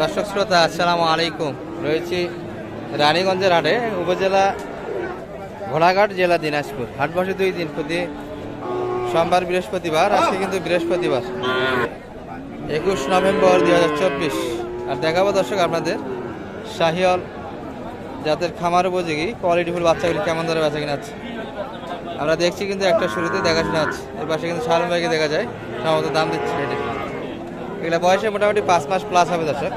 দর্শক শ্রোতা, আসসালামু আলাইকুম। রয়েছি রানীগঞ্জের হাটে উপজেলা ঘোড়াঘাট, জেলা দিনাজপুর। হাট বসে দুই দিন প্রতি সোমবার বৃহস্পতিবার, আজকে কিন্তু বৃহস্পতিবার। একুশ নভেম্বর দুই হাজার চব্বিশ। আর দেখাবো দর্শক আপনাদের শাহিয়াল জাতের খামার উপযোগী কোয়ালিটিফুল বাচ্চাগুলি কেমন ধরে বেচা কিনা আছে। আমরা দেখছি কিন্তু একটা শুরুতে দেখাশোনা আছে এর পাশে কিন্তু শালম দেখা যায়, সম্ভবত দাম দিচ্ছে এটা এগুলো বয়সে মোটামুটি পাঁচ মাস প্লাস হবে দর্শক।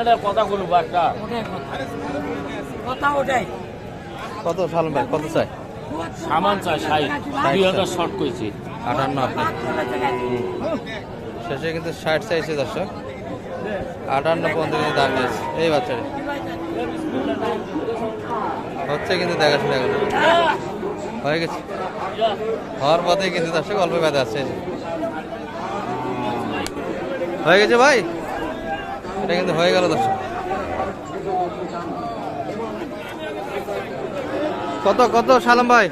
এটা কত শালম ভাই কত চাই? সামান চাই ষাট। দুই হাজার শর্ট করেছি আটান্ন আপনি শেষে কিন্তু ষাট চাইছে দর্শক। আটান্ন পর্যন্ত দিয়েছে এই বাচ্চাটা। হচ্ছে কিন্তু দেখাশোনা এখন। হয়ে গেছে। হওয়ার পথে কিন্তু দর্শক অল্প ব্যথা আছে। হয়ে গেছে ভাই? এটা কিন্তু হয়ে গেল দর্শক। কত কত সালাম ভাই?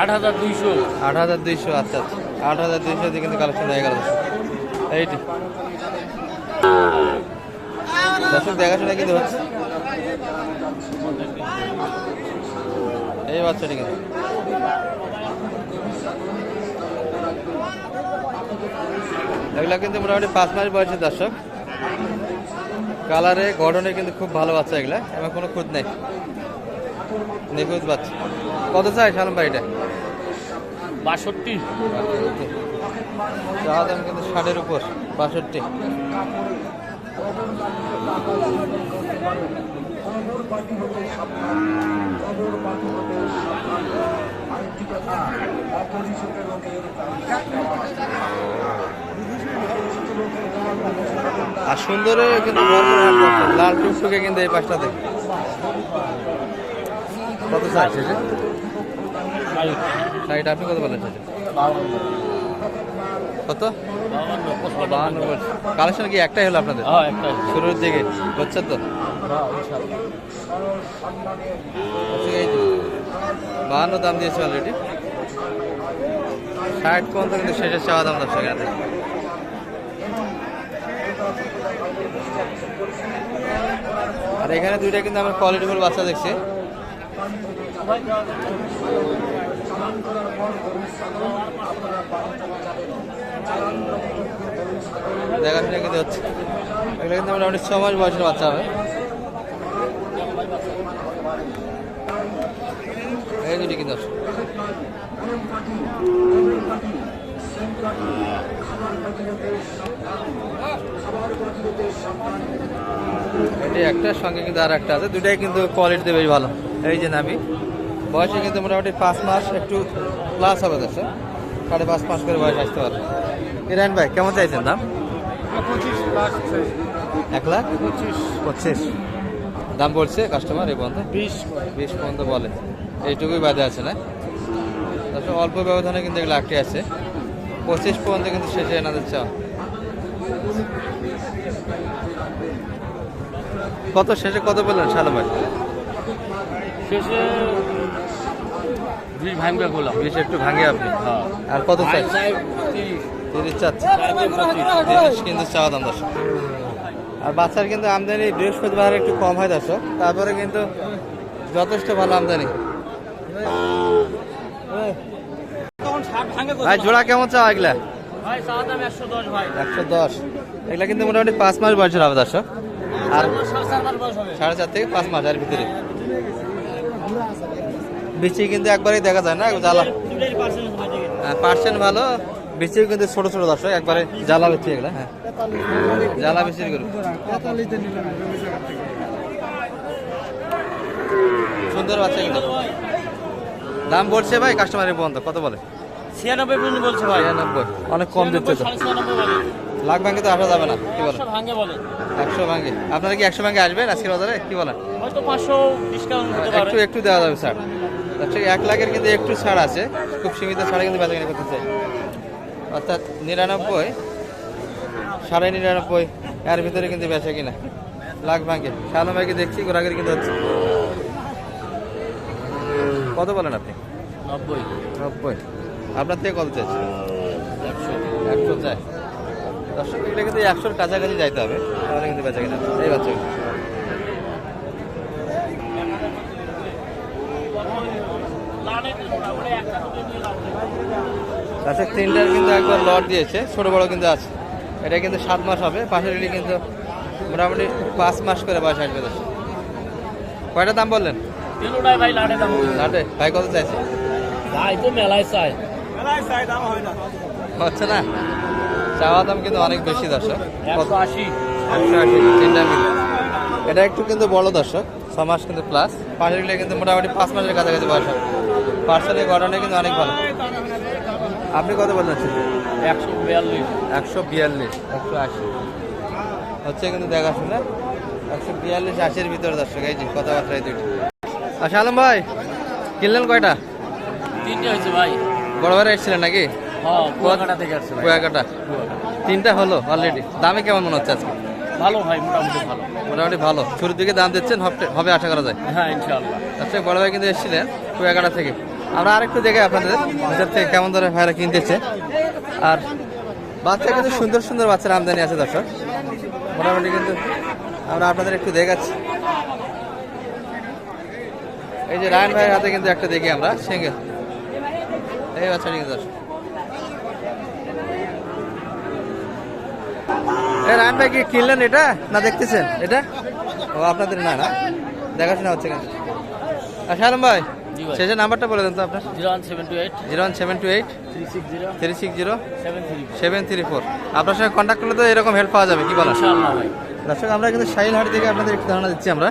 আট হাজার দুইশো। আট হাজার দুইশো আচ্ছা আচ্ছা। আট হাজার দুইশো দিয়ে কিন্তু কালেকশন হয়ে গেল দর্শক। এইটি। দর্শক দেখাশোনা কিন্তু হচ্ছে। এই বাচ্চাটি কিন্তু। এগুলা কিন্তু মোটামুটি পাঁচ মাস বয়সের দর্শক। কালারে গঠনে কিন্তু খুব ভালো বাচ্চা এগুলা এবার কোনো খুঁত নেই। নিখুঁত বাচ্চা। কত চাই সালাম ভাই এটা? বাষট্টি। চাওয়া দাম কিন্তু ষাটের উপর বাষট্টি। আর সুন্দরে কিন্তু। লাল টুকটুকে কিন্তু এই পাশটাতে কত চাই সেটা শাড়িটা আপনি কত বলেন কত? বাহান্ন কালেকশন কি একটাই হলো আপনাদের? হ্যাঁ শুরুর দিকে। হচ্ছে তো? হ্যাঁ। আচ্ছা, বাহান্ন দাম দিয়েছে অলরেডি ষাট পর্যন্ত কিন্তু শেষের চাওয়া দাম দর্শক এখানে আর এখানে দুইটা কিন্তু আমরা কোয়ালিটিফুল বাচ্চা দেখছি। দেখাশোনা কিন্তু হচ্ছে। এগুলো কিন্তু মোটামুটি ছ মাস বয়সের বাচ্চা হবে। এই দুটি কিন্তু আছে। এটি একটা, সঙ্গে কিন্তু আর একটা আছে। দুটাই কিন্তু কোয়ালিটিতে বেশ ভালো। এই যে নামি। বয়সে কিন্তু মোটামুটি পাঁচ মাস একটু প্লাস হবে দর্শক সাড়ে পাঁচ মাস করে বয়স আসতে পারে। ইরান ভাই কেমন চাইছেন? দাম এক লাখ? পঁচিশ। দাম বলছে কাস্টমার এই পর্যন্ত? বিশ। বিশ পর্যন্ত বলে। এইটুকুই বাদে আছে না? তারপর অল্প ব্যবধানে কিন্তু এগুলো আটকে আছে। পঁচিশ পর্যন্ত কিন্তু শেষে এনাদের চাও কত শেষে কত বললেন শালো ভাই? শেষে বিশ ভাঙবে গোলাম বিশ একটু ভাঙে আপনি। হ্যাঁ। আর কত চাই? তিরিশ চাচ্ছে তিরিশ। কিন্তু চাওয়া দাম দর্শক। আর বাচ্চার কিন্তু আমদানি বৃহস্পতিবার একটু কম হয় দর্শক। তারপরে কিন্তু যথেষ্ট ভালো আমদানি। ভাই, জোড়া কেমন চাও এগুলা? একশো দশ। দশ এগুলা কিন্তু মোটামুটি পাঁচ মাস বয়সের হবে দর্শক। আর সাড়ে চার থেকে পাঁচ মাস আর ভিতরে। বিচি কিন্তু একবারই দেখা যায় না, জ্বালা। দেখে পার্সেন্ট ভালো। বিচিও কিন্তু ছোট ছোট দর্শক একবারে জ্বালা বিচি এগুলা। হ্যাঁ। জ্বালা বিচির গরু সুন্দর বাচ্চা কিন্তু। দাম বলছে ভাই কাস্টমারের পর্যন্ত কত বলে? ছিয়ানব্বই পর্যন্ত বলছে ভাই। ছিয়ানব্বই অনেক কম দিচ্ছে তো। লাখ ভাঙে তো আসা যাবে না কি বলেন? ভাঙে বলে। একশো ভাঙে। আপনারা কি একশো ভাঙে আসবেন আজকের বাজারে কি বলেন? হয়তো পাঁচশো ডিসকাউন্ট একটু একটু দেওয়া যাবে স্যার। আচ্ছা এক লাখের কিন্তু একটু ছাড় আছে খুব সীমিত ছাড়ে কিন্তু বেচা কিনা করতে চাই। অর্থাৎ নিরানব্বই সাড়ে নিরানব্বই এর ভিতরে কিন্তু বেচা কিনা। লাখ ভাঙ্গে শালম ভাইকে দেখছি ঘোরাঘুরি কিন্তু হচ্ছে। কত বলেন আপনি? নব্বই। নব্বই। আপনার থেকে কত চাইছে একশো। একশো চাই। দর্শক এটা কিন্তু একশোর কাছাকাছি যাইতে হবে। তাহলে কিন্তু বেচা কিনা। এই বাচ্চা আচ্ছা তিনটার কিন্তু একবার লট দিয়েছে ছোট বড় কিন্তু আছে। এটা কিন্তু সাত মাস হবে পাশের গুলি কিন্তু মোটামুটি পাঁচ মাস করে বয়স আসবে কয়টা দাম বললেন? ভাই লাটে? ভাই কত চাইছে? ভাই তো মেলায় চাই হচ্ছে না? চাওয়া দাম কিন্তু অনেক বেশি দর্শক। একশো আশি। একশো তিনটা মিলে। এটা একটু কিন্তু বড় দর্শক ছ মাস কিন্তু প্লাস পাশেরগুলো কিন্তু মোটামুটি পাঁচ মাসের কাছাকাছি বয়স হবে। পার্সেলের গঠনে কিন্তু অনেক ভালো। আপনি কত বলছেন একশো বিয়াল্লিশ। একশো বিয়াল্লিশ। একশো আশি। হচ্ছে কিন্তু দেখাশোনা। একশো বিয়াল্লিশ আশির ভিতরে দর্শক এই যে কথাবার্তা এই দুইটি। আচ্ছা আলম ভাই কিনলেন কয়টা? তিনটে হয়েছে ভাই। বড় ভাইরা এসেছিলেন নাকি? হ্যাঁ কুয়াকাটা থেকে আসছে ভাই। কুয়াকাটা। তিনটা হলো অলরেডি দামে কেমন মনে হচ্ছে আজকে? ভালো ভাই মোটামুটি ভালো। মোটামুটি ভালো। শুরুর দিকে দাম দিচ্ছেন হবে- হবে আশা করা যায়। হ্যাঁ ইনশাআল্লাহ। আচ্ছা বড় ভাই কিন্তু এসেছিলেন কুয়াকাটা থেকে। আমরা আরেকটু দেখে আপনাদের ভিতর থেকে কেমন ধরে ভাইরা কিনতেছে আর বাচ্চা কিন্তু সুন্দর সুন্দর বাচ্চার আমদানি আছে, দর্শক। মোটামুটি কিন্তু আমরা আপনাদের একটু দেখাচ্ছি। এই যে রায়ন ভাইয়ের হাতে কিন্তু একটা দেখি আমরা, সিঙ্গেল। এই বাচ্চাটি কিন্তু, দর্শক। এই রায়ন ভাই কি কিনলেন এটা না দেখতেছেন? এটা? ও, আপনাদের না না। দেখাশোনা হচ্ছে কেন আচ্ছা আলম ভাই। শেষের নাম্বারটা বলে দেন তো আপনার। Zero one seven two eight. Zero one seven two eight. Three six zero. Three six zero. Seven three seven three four. আপনার সঙ্গে কন্ট্যাক্ট করলে তো এরকম হেল্প পাওয়া যাবে কি বলেন? দর্শক আমরা কিন্তু সাইলহাট থেকে আপনাদের একটু ধারণা দিচ্ছি আমরা।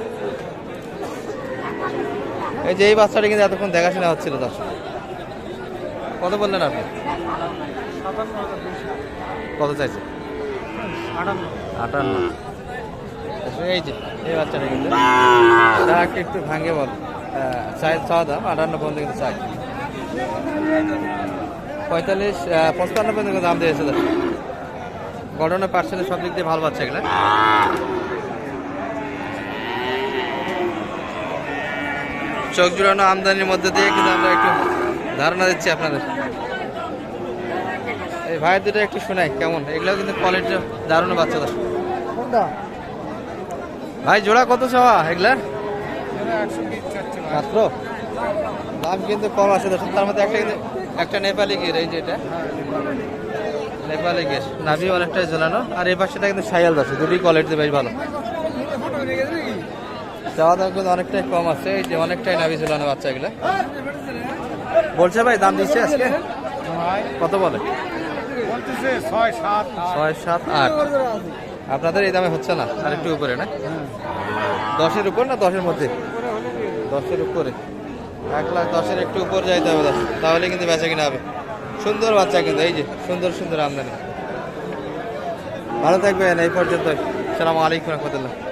এই যে এই বাচ্চাটা কিন্তু এতক্ষণ দেখাশোনা হচ্ছিল দর্শক। কত বললেন আপনি? কত চাইছে? আটান্ন। এই যে এই বাচ্চাটা কিন্তু। একটু ভাঙে বল। চাওয়া দাম আটান্ন পর্যন্ত কিন্তু চাই পঁয়তাল্লিশ পঁচপান্ন পর্যন্ত কিন্তু দাম দিয়েছে গঠনের পার্সেন্টেজ সব দিক দিয়ে ভালো বাচ্চা এগুলা চোখ জুড়ানো আমদানির মধ্যে দিয়ে কিন্তু আমরা একটু ধারণা দিচ্ছি আপনাদের। এই ভাই দুটো একটু শোনাই কেমন? এগুলো কিন্তু কোয়ালিটি দারুণ বাচ্চা ভাই জোড়া কত চাওয়া এগুলার? মাত্র? দাম কিন্তু কম আছে তার মধ্যে একটা কিন্তু একটা নেপালি গির এই যে এটা। নেপালি গির নাভি অনেকটাই ঝোলানো। আর এই পাশেটা কিন্তু সাইয়াল আছে দুটি কোয়ালিটি বেশ ভালো। চাওয়া দাম কিন্তু অনেকটাই কম আছে এই যে অনেকটাই নাভি ঝোলানো বাচ্চা এগুলো বলছে ভাই দাম দিচ্ছে আজকে? কত বলে? ছয় সাত আট। আপনাদের এই দামে হচ্ছে না? আর একটু উপরে, না? দশের উপর না দশের মধ্যে? দশের উপরে। এক লাখ দশের একটু উপর যাইতে হবে, দশ। তাহলে কিন্তু বেচা কিনা হবে। সুন্দর বাচ্চা কিন্তু, এই যে, সুন্দর সুন্দর আমদানি। ভালো থাকবেন, এই পর্যন্ত সালামু আলাইকুম রহমতুল্লাহ।